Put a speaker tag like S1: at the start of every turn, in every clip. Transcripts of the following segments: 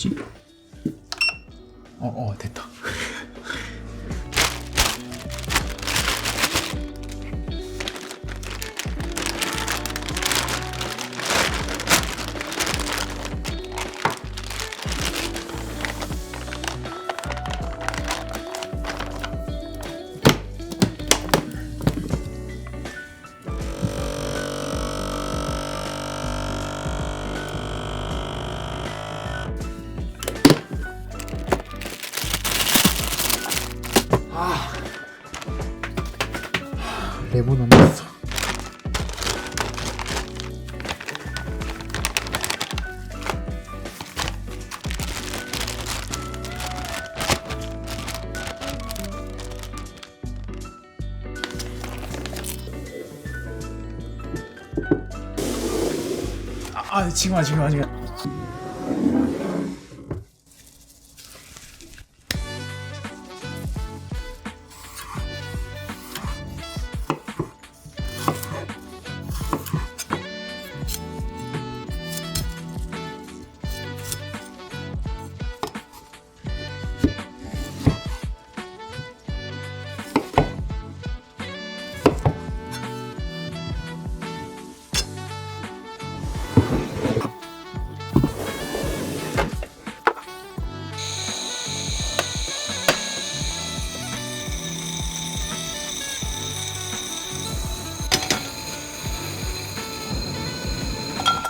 S1: 뭐지? 어, 어, 됐다. 레몬 안. 아, 아 지금 와 지금 와 지금. 와.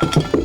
S1: you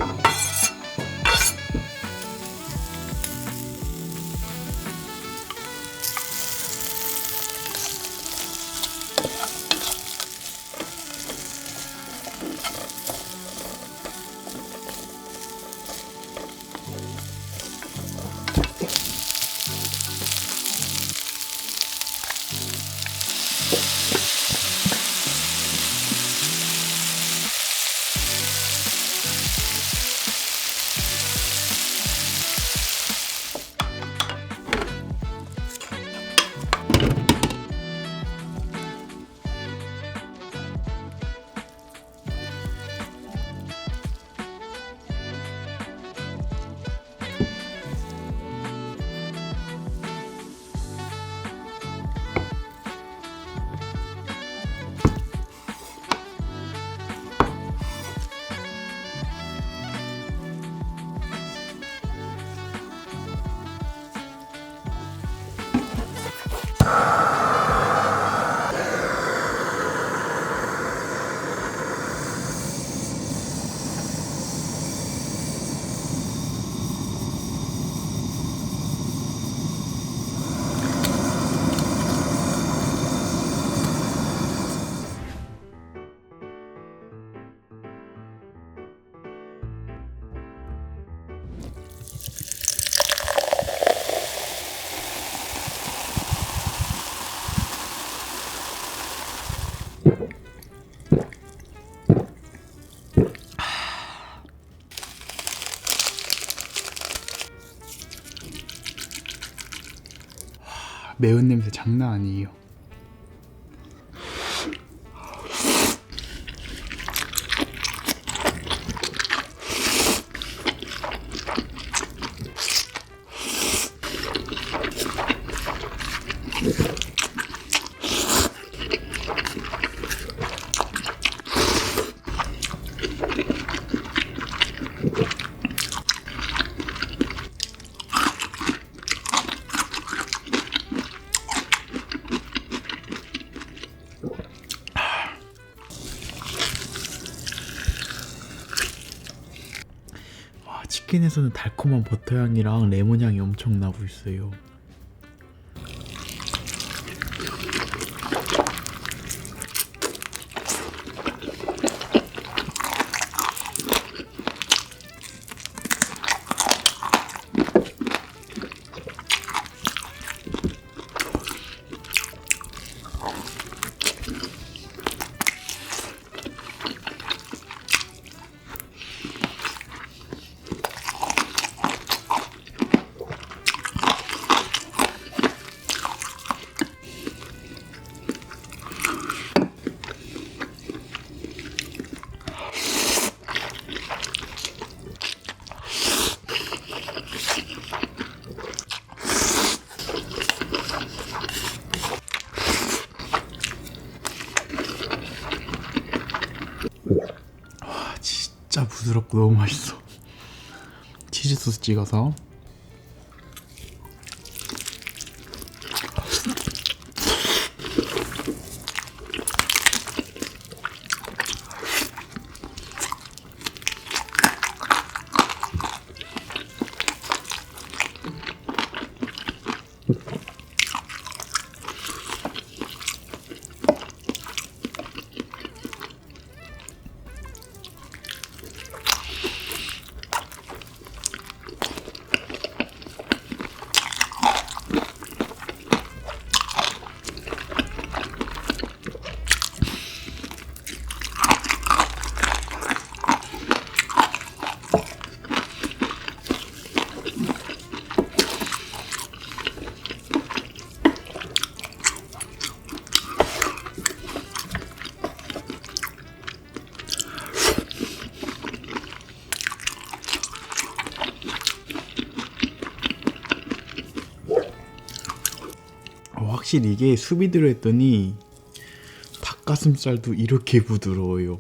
S1: 매운 냄새 장난 아니에요. 치킨에서는 달콤한 버터 향이랑 레몬 향이 엄청 나고 있어요. 부드럽고 너무 맛있어. 치즈 소스 찍어서 어, 확실히 이게 수비 들어했더니 닭가슴살도 이렇게 부드러워요.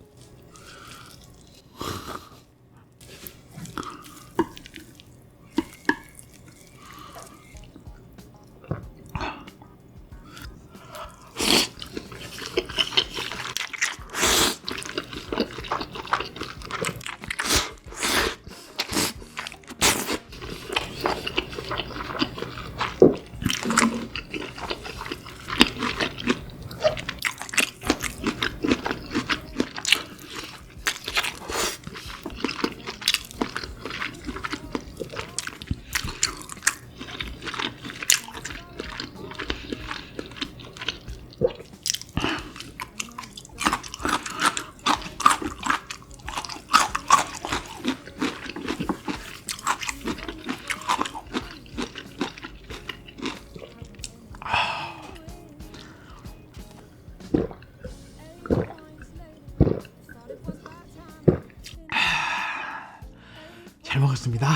S1: 먹었습니다.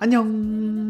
S1: 안녕.